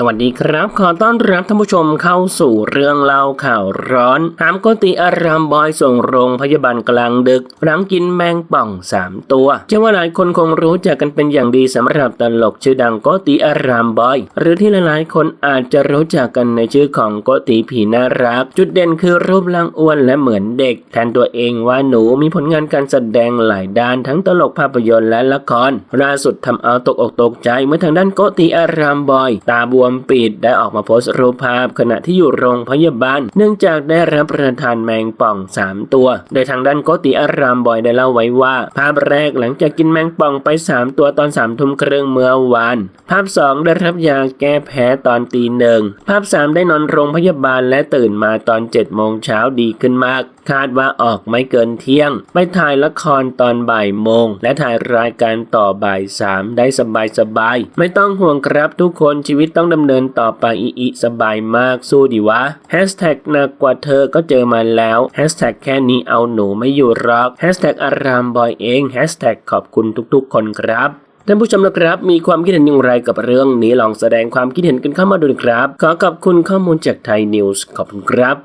สวัสดีครับ ขอต้อนรับท่านผู้ชมเข้าสู่เรื่องเล่าข่าวร้อนหามโกติอารามบอยส่งโรงพยาบาลกลางดึก หลังกินแมงป่องสามตัวเชื่อว่าหลายคนคงรู้จักกันเป็นอย่างดีสำหรับตลกชื่อดังโกติอารามบอย หรือที่หลายๆ คนอาจจะรู้จักกันในชื่อของโกติผีน่ารัก จุดเด่นคือรูปร่างอ้วนและเหมือนเด็ก แทนตัวเองว่าหนูมีผลงานการแสดงหลายด้านทั้งตลกภาพยนตร์และละครล่าสุดทำเอาตกอกตกใจเมื่อทางด้านโกติอารามบอย ตาบวมปิดได้ออกมาโพสต์รูปภาพขณะที่อยู่โรงพยาบาล เนื่องจากได้รับประทานแมงป่อง 3 ตัว โดยทางด้านโกติอารามบอยได้เล่าไว้ว่า ภาพแรกหลังจากกินแมงป่องไป 3 ตัวตอน3ามทุ่มครึ่งเมื่อวาน ภาพ 2 ได้รับยาแก้แพ้ตอนตีหนึ่ง ภาพ 3 ได้นอนโรงพยาบาลและตื่นมาตอน7โมงเช้าดีขึ้นมาก คาดว่าออกไม่เกินเที่ยง ไปถ่ายละครตอนบ่ายโมง และถ่ายรายการต่อบ่ายสามได้สบายสบายๆไม่ต้องห่วงครับทุกคนชีวิตต้องดำเนินต่อไปอีอีสบายมากสู้ดีวะแฮชแท็กหนักกว่าเธอก็เจอมาแล้วแฮชแท็กแค่นี้เอาหนูไม่อยู่หรอกแฮชแท็กอารามบอยเองแฮชแท็กขอบคุณทุกๆ คนครับท่านผู้ชมนะครับ มีความคิดเห็นอย่างไรกับเรื่องนี้ลองแสดงความคิดเห็นกันเข้ามาดูนะครับ ขอขอบคุณข้อมูลจากไทยนิวส์ขอบคุณครับ